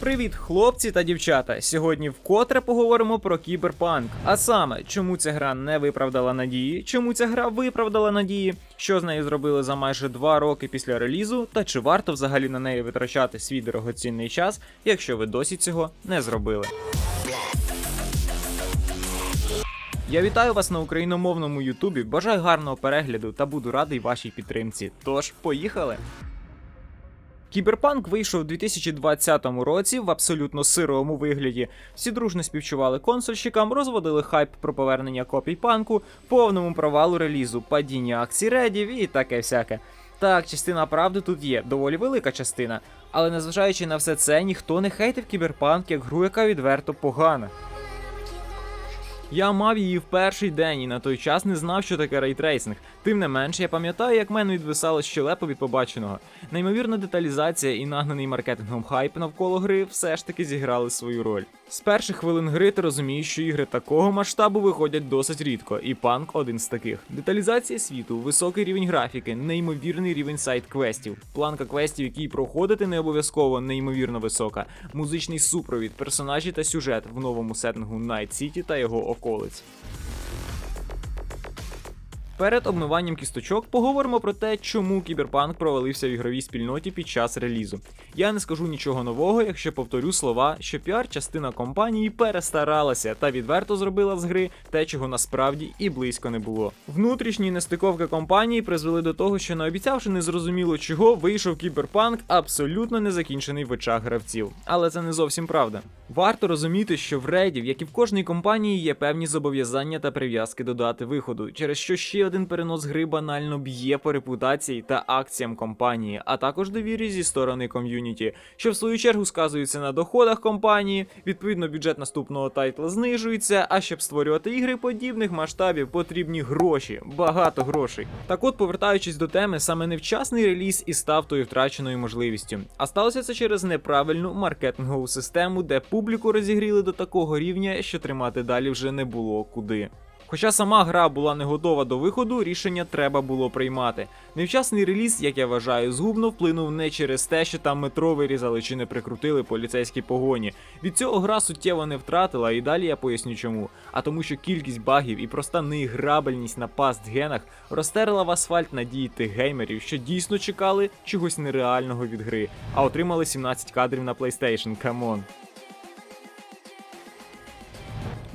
Привіт, хлопці та дівчата! Сьогодні вкотре поговоримо про кіберпанк. А саме, чому ця гра не виправдала надії, чому ця гра виправдала надії, що з нею зробили за майже два роки після релізу, та чи варто взагалі на неї витрачати свій дорогоцінний час, якщо ви досі цього не зробили. Я вітаю вас на україномовному Ютубі. Бажаю гарного перегляду та буду радий вашій підтримці. Тож, поїхали! Кіберпанк вийшов у 2020 році в абсолютно сировому вигляді. Всі дружно співчували консольщикам, розводили хайп про повернення копій панку, повному провалу релізу, падіння акцій редів і таке всяке. Так, частина правди тут є, доволі велика частина. Але незважаючи на все це, ніхто не хейтив кіберпанк як гру, яка відверто погана. Я мав її в перший день і на той час не знав, що таке рейтрейсинг. Тим не менш, я пам'ятаю, як мене відвисало щелепо від побаченого. Неймовірна деталізація і нагнаний маркетингом хайп навколо гри все ж таки зіграли свою роль. З перших хвилин гри ти розумієш, що ігри такого масштабу виходять досить рідко, і панк один з таких. Деталізація світу, високий рівень графіки, неймовірний рівень сайт-квестів, планка квестів, які проходити не обов'язково неймовірно висока, музичний супровід, персонажі та сюжет в новому сеттингу Найт Сіті та його околиць. Перед обмиванням кісточок поговоримо про те, чому кіберпанк провалився в ігровій спільноті під час релізу. Я не скажу нічого нового, якщо повторю слова, що піар-частина компанії перестаралася та відверто зробила з гри те, чого насправді і близько не було. Внутрішні нестиковки компанії призвели до того, що наобіцявши незрозуміло чого, вийшов кіберпанк абсолютно незакінчений в очах гравців. Але це не зовсім правда. Варто розуміти, що в рейдів, як і в кожній компанії, є певні зобов'язання та прив'язки до дати виходу, через що ще один перенос гри банально б'є по репутації та акціям компанії, а також довірі зі сторони ком'юніті, що в свою чергу сказується на доходах компанії. Відповідно, бюджет наступного тайтла знижується. А щоб створювати ігри подібних масштабів, потрібні гроші, багато грошей. Так от, повертаючись до теми, саме невчасний реліз і став тою втраченою можливістю. А сталося це через неправильну маркетингову систему, де публіку розігріли до такого рівня, що тримати далі вже не було куди. Хоча сама гра була не готова до виходу, рішення треба було приймати. Невчасний реліз, як я вважаю, згубно вплинув не через те, що там метро вирізали чи не прикрутили поліцейські погоні. Від цього гра суттєво не втратила, і далі я поясню чому. А тому, що кількість багів і проста неіграбельність на паст генах розтерла в асфальт надії тих геймерів, що дійсно чекали чогось нереального від гри, а отримали 17 кадрів на PlayStation, камон.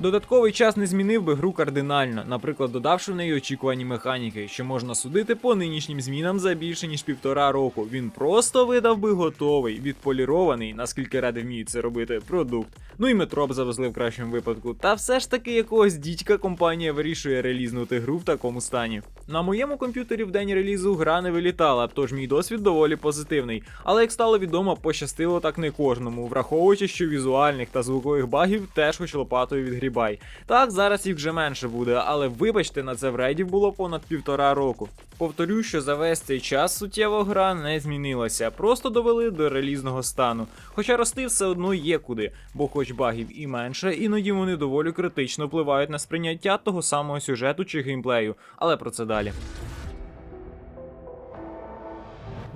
Додатковий час не змінив би гру кардинально, наприклад, додавши в неї очікувані механіки, що можна судити по нинішнім змінам за більше ніж півтора року. Він просто видав би готовий, відполірований, наскільки ради вміють це робити, продукт. Ну і метро б завезли в кращому випадку. Та все ж таки якогось дідька компанія вирішує релізнути гру в такому стані. На моєму комп'ютері в день релізу гра не вилітала, тож мій досвід доволі позитивний. Але як стало відомо, пощастило так не кожному, враховуючи, що візуальних та звукових багів теж хоч лопатою відгрібай. Так, зараз їх вже менше буде, але вибачте, на це в рейді було понад півтора року. Повторю, що за весь цей час суттєво гра не змінилася, просто довели до релізного стану. Хоча рости все одно є куди, бо хоч багів і менше, іноді вони доволі критично впливають на сприйняття того самого сюжету чи геймплею, але про це далі.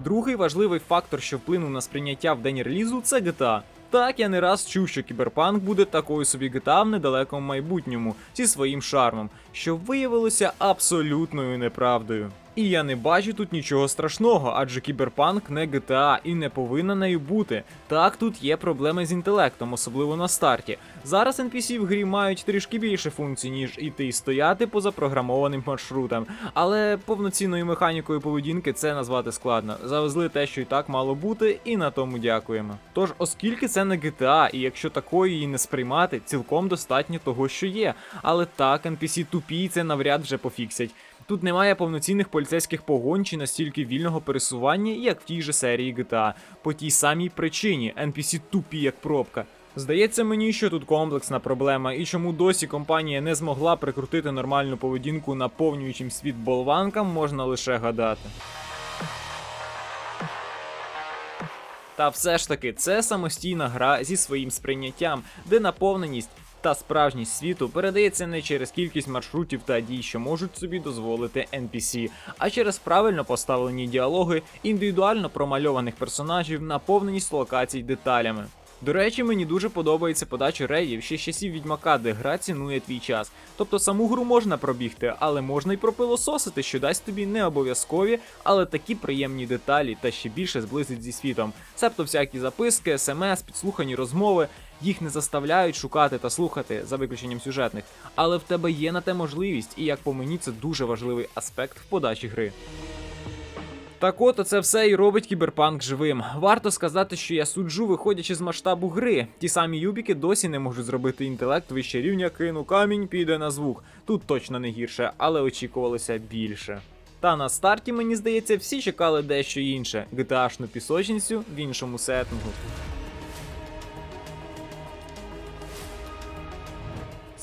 Другий важливий фактор, що вплинув на сприйняття в день релізу, це GTA. Так, я не раз чув, що кіберпанк буде такою собі GTA в недалекому майбутньому зі своїм шармом, що виявилося абсолютною неправдою. І я не бачу тут нічого страшного, адже кіберпанк не GTA і не повинна нею бути. Так, тут є проблеми з інтелектом, особливо на старті. Зараз NPC в грі мають трішки більше функцій, ніж іти і стояти по запрограмованим маршрутам. Але повноцінною механікою поведінки це назвати складно. Завезли те, що і так мало бути, і на тому дякуємо. Тож, оскільки це не GTA, і якщо такої її не сприймати, цілком достатньо того, що є. Але так, NPC тупі, це навряд вже пофіксять. Тут немає повноцінних поліцейських погон чи настільки вільного пересування, як в тій же серії GTA. По тій самій причині NPC тупі як пробка. Здається мені, що тут комплексна проблема, і чому досі компанія не змогла прикрутити нормальну поведінку наповнюючим світ болванкам, можна лише гадати. Та все ж таки, це самостійна гра зі своїм сприйняттям, де наповненість та справжність світу передається не через кількість маршрутів та дій, що можуть собі дозволити NPC, а через правильно поставлені діалоги, індивідуально промальованих персонажів, наповненість локацій деталями. До речі, мені дуже подобається подача рейдів ще з часів відьмака, де гра цінує твій час. Тобто саму гру можна пробігти, але можна й пропилососити, що дасть тобі не обов'язкові, але такі приємні деталі та ще більше зблизить зі світом. Себто всякі записки, смс, підслухані розмови. Їх не заставляють шукати та слухати за виключенням сюжетних, але в тебе є на те можливість, і як по мені, це дуже важливий аспект в подачі гри. Так от це все і робить кіберпанк живим. Варто сказати, що я суджу, виходячи з масштабу гри. Ті самі юбіки досі не можуть зробити інтелект вище рівня кину камінь, піде на звук. Тут точно не гірше, але очікувалося більше. Та на старті, мені здається, всі чекали дещо інше: GTA-шну пісочницю в іншому сеттингу.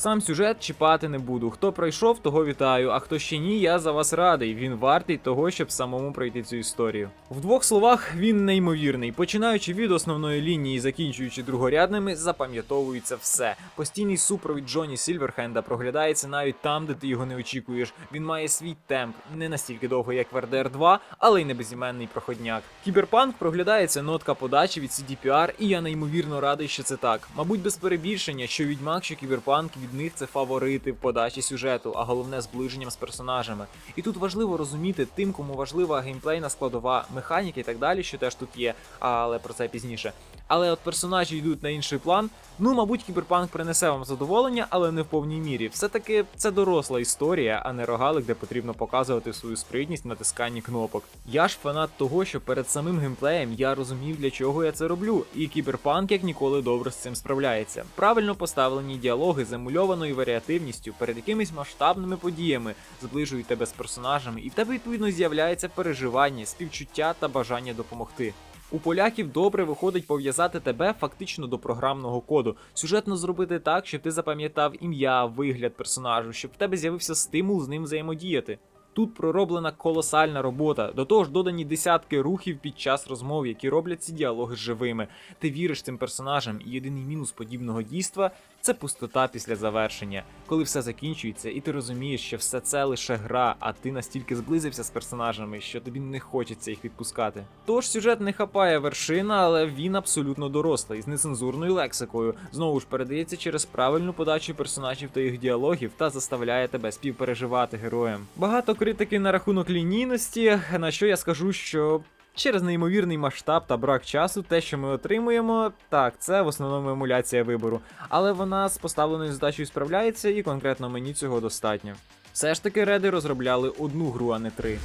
Сам сюжет чіпати не буду. Хто пройшов, того вітаю. А хто ще ні, я за вас радий. Він вартий того, щоб самому пройти цю історію. В двох словах він неймовірний. Починаючи від основної лінії, закінчуючи другорядними, запам'ятовується все. Постійний супровід Джоні Сільверхенда проглядається навіть там, де ти його не очікуєш. Він має свій темп, не настільки довго, як в RDR 2, але й не безіменний проходняк. Кіберпанк проглядається нотка подачі від CDPR, і я неймовірно радий, що це так. Мабуть, без перебільшення, що відьмак, що кіберпанк від них це фаворити в подачі сюжету, а головне зближенням з персонажами. І тут важливо розуміти тим, кому важлива геймплейна складова, механіка і так далі, що теж тут є, але про це пізніше. Але от персонажі йдуть на інший план. Ну, мабуть, кіберпанк принесе вам задоволення, але не в повній мірі. Все-таки це доросла історія, а не рогалик, де потрібно показувати свою спритність в натисканні кнопок. Я ж фанат того, що перед самим геймплеєм я розумів, для чого я це роблю, і кіберпанк як ніколи добре з цим справляється. Правильно поставлені діалоги з емульованою варіативністю перед якимись масштабними подіями зближують тебе з персонажами, і в тебе відповідно з'являється переживання, співчуття та бажання допомогти. У поляків добре виходить пов'язати тебе фактично до програмного коду, сюжетно зробити так, щоб ти запам'ятав ім'я, вигляд персонажу, щоб в тебе з'явився стимул з ним взаємодіяти. Тут пророблена колосальна робота, до того ж додані десятки рухів під час розмов, які роблять ці діалоги живими. Ти віриш цим персонажам, і єдиний мінус подібного дійства це пустота після завершення, коли все закінчується, і ти розумієш, що все це лише гра, а ти настільки зблизився з персонажами, що тобі не хочеться їх відпускати. Тож сюжет не хапає вершина, але він абсолютно дорослий, з нецензурною лексикою. Знову ж передається через правильну подачу персонажів та їх діалогів та заставляє тебе співпереживати героям. Багато критики на рахунок лінійності, на що я скажу, що. Через неймовірний масштаб та брак часу, те, що ми отримуємо, так, це в основному емуляція вибору, але вона з поставленою задачею справляється, і конкретно мені цього достатньо. Все ж таки, реди розробляли одну гру, а не три.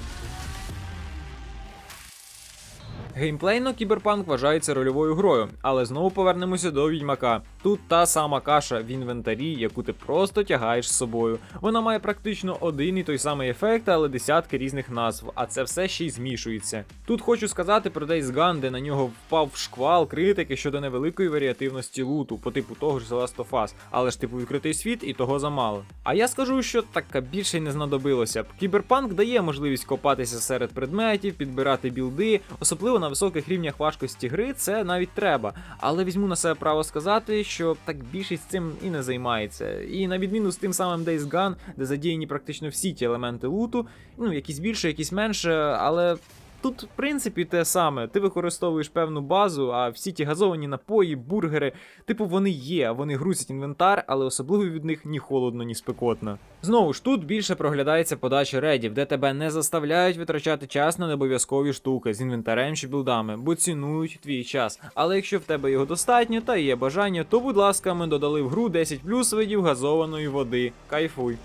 Геймплейно кіберпанк вважається рольовою грою, але знову повернемося до відьмака. Тут та сама каша в інвентарі, яку ти просто тягаєш з собою. Вона має практично один і той самий ефект, але десятки різних назв, а це все ще й змішується. Тут хочу сказати про Days Gone, де на нього впав шквал критики щодо невеликої варіативності луту, по типу того ж The Last of Us, але ж типу відкритий світ і того замало. А я скажу, що так більше й не знадобилося б. Кіберпанк дає можливість копатися серед предметів, підбирати білди, особливо на високих рівнях важкості гри це навіть треба. Але візьму на себе право сказати, що так більшість цим і не займається. І на відміну з тим самим Days Gone, де задіяні практично всі ті елементи луту, ну якісь більше, якісь менше, але. Тут, в принципі, те саме. Ти використовуєш певну базу, а всі ті газовані напої, бургери, типу, вони є, вони грузять інвентар, але особливо від них ні холодно, ні спекотно. Знову ж тут більше проглядається подача редів, де тебе не заставляють витрачати час на необов'язкові штуки з інвентарем чи білдами, бо цінують твій час. Але якщо в тебе його достатньо та є бажання, то будь ласка, ми додали в гру 10 плюс видів газованої води. Кайфуй.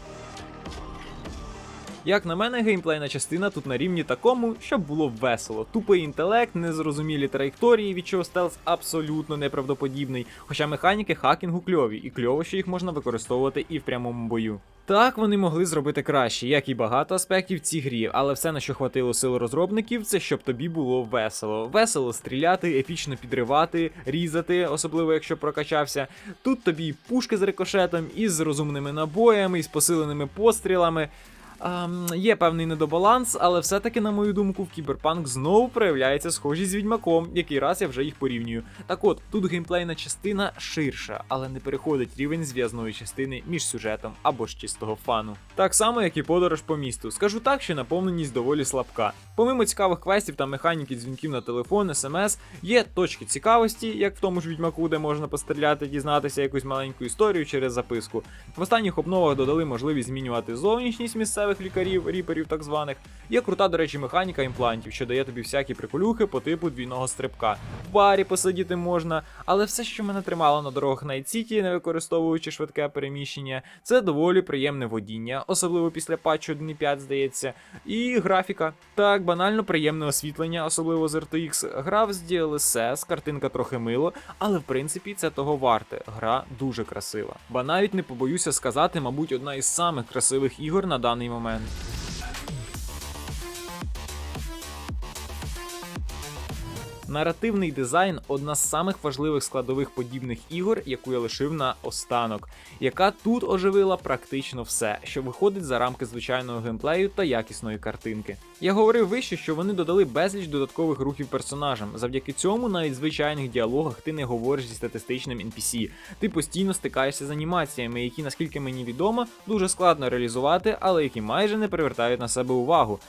Як на мене, геймплейна частина тут на рівні такому, щоб було весело. Тупий інтелект, незрозумілі траєкторії, від чого стелс абсолютно неправдоподібний. Хоча механіки хакінгу кльові, і кльово, що їх можна використовувати і в прямому бою. Так, вони могли зробити краще, як і багато аспектів цій грі, але все, на що хватило сил розробників, це щоб тобі було весело. Весело стріляти, епічно підривати, різати, особливо якщо прокачався. Тут тобі пушки з рикошетом, із розумними набоями, із посиленими пострілами. Ем, є певний недобаланс, але все-таки, на мою думку, в Кіберпанк знову проявляється схожість з відьмаком, який раз я вже їх порівнюю. Так от, тут геймплейна частина ширша, але не переходить рівень зв'язної частини між сюжетом або ж чистого фану. Так само, як і подорож по місту. Скажу так, що наповненість доволі слабка. Помимо цікавих квестів та механіки дзвінків на телефон, смс, є точки цікавості, як в тому ж відьмаку, де можна постріляти, дізнатися якусь маленьку історію через записку. В останніх обновах додали можливість змінювати зовнішність місцевих лікарів, ріперів так званих. Є крута, до речі, механіка імплантів, що дає тобі всякі приколюхи по типу двійного стрибка. В барі посидіти можна, але все, що мене тримало на дорогах Найт Сіті, не використовуючи швидке переміщення, це доволі приємне водіння, особливо після патчу 1.5, здається, і графіка. Так, банально приємне освітлення, особливо з RTX. Грав з DLSS, картинка трохи мило, але в принципі це того варте. Гра дуже красива. Ба навіть не побоюся сказати, мабуть, одна із самих красивих ігор на даний момент. moment. Наративний дизайн одна з самих важливих складових подібних ігор, яку я лишив на останок, яка тут оживила практично все, що виходить за рамки звичайного геймплею та якісної картинки. Я говорив вище, що вони додали безліч додаткових рухів персонажам. Завдяки цьому навіть в звичайних діалогах ти не говориш зі статистичним NPC. Ти постійно стикаєшся з анімаціями, які, наскільки мені відомо, дуже складно реалізувати, але які майже не привертають на себе увагу.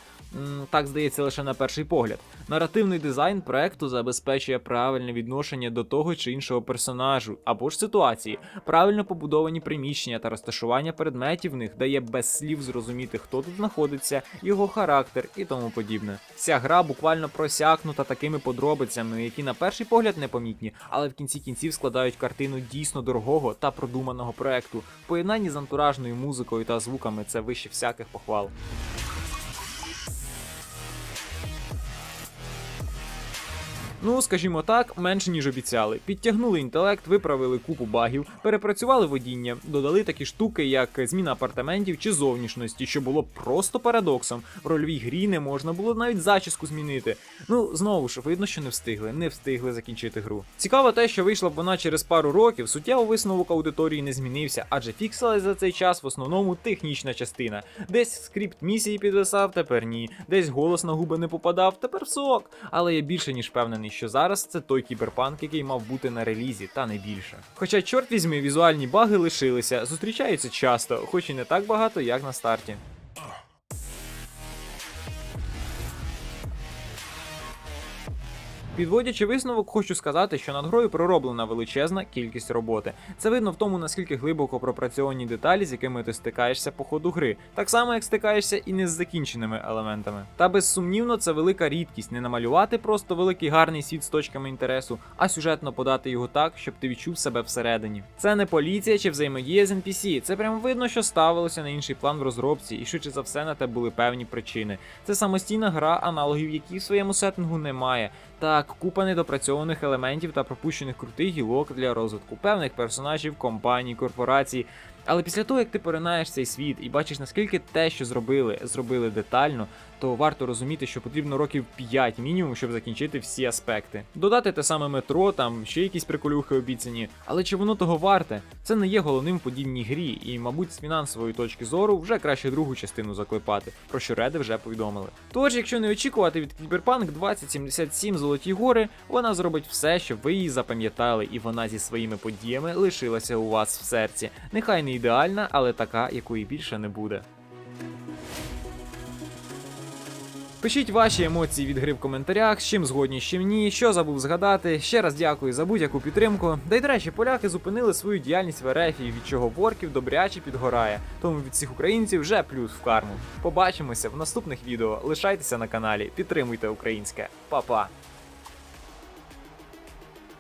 Так здається лише на перший погляд. Наративний дизайн проекту забезпечує правильне відношення до того чи іншого персонажу або ж ситуації, правильно побудовані приміщення та розташування предметів в них дає без слів зрозуміти, хто тут знаходиться, його характер і тому подібне. Вся гра буквально просякнута такими подробицями, які на перший погляд непомітні, але в кінці кінців складають картину дійсно дорогого та продуманого проекту. Поєднанні з антуражною музикою та звуками це вище всяких похвал. Ну, скажімо так, менше ніж обіцяли. Підтягнули інтелект, виправили купу багів, перепрацювали водіння, додали такі штуки, як зміна апартаментів чи зовнішності, що було просто парадоксом. В рольовій грі не можна було навіть зачіску змінити. Ну, знову ж, видно, що не встигли, не встигли закінчити гру. Цікаво те, що вийшла б вона через пару років, суттєво висновок аудиторії не змінився, адже фіксилась за цей час в основному технічна частина. Десь скрипт місії підвисав, тепер ні. Десь голос на губи не попадав, тепер сок. Але я більше ніж впевнений, що зараз це той кіберпанк, який мав бути на релізі, та не більше. Хоча, чорт візьми, візуальні баги лишилися, зустрічаються часто, хоч і не так багато, як на старті. Підводячи висновок, хочу сказати, що над грою пророблена величезна кількість роботи. Це видно в тому, наскільки глибоко пропрацьовані деталі, з якими ти стикаєшся по ходу гри, так само як стикаєшся і не з закінченими елементами. Та безсумнівно, це велика рідкість не намалювати просто великий гарний світ з точками інтересу, а сюжетно подати його так, щоб ти відчув себе всередині. Це не поліція чи взаємодія з NPC, це прямо видно, що ставилося на інший план в розробці, і швидше за все на те були певні причини. Це самостійна гра, аналогів якій в своєму сеттингу немає. Так, купа недопрацьованих елементів та пропущених крутих гілок для розвитку певних персонажів, компаній, корпорацій. Але після того, як ти поринаєш цей світ і бачиш, наскільки те, що зробили, зробили детально, то варто розуміти, що потрібно років 5 мінімум, щоб закінчити всі аспекти. Додати те саме метро, там ще якісь приколюхи обіцяні. Але чи воно того варте? Це не є головним в подібній грі, і, мабуть, з фінансової точки зору вже краще другу частину заклепати, про що реди вже повідомили. Тож, якщо не очікувати від Cyberpunk 2077 Золоті гори, вона зробить все, щоб ви її запам'ятали, і вона зі своїми подіями лишилася у вас в серці. Нехай не ідеальна, але така, якої більше не буде. Пишіть ваші емоції від гри в коментарях, з чим згодні, з чим ні, що забув згадати. Ще раз дякую за будь-яку підтримку. Да й до речі, поляки зупинили свою діяльність в РФ, від чого Ворків добряче підгорає. Тому від всіх українців вже плюс в карму. Побачимося в наступних відео. Лишайтеся на каналі, підтримуйте українське. Па-па!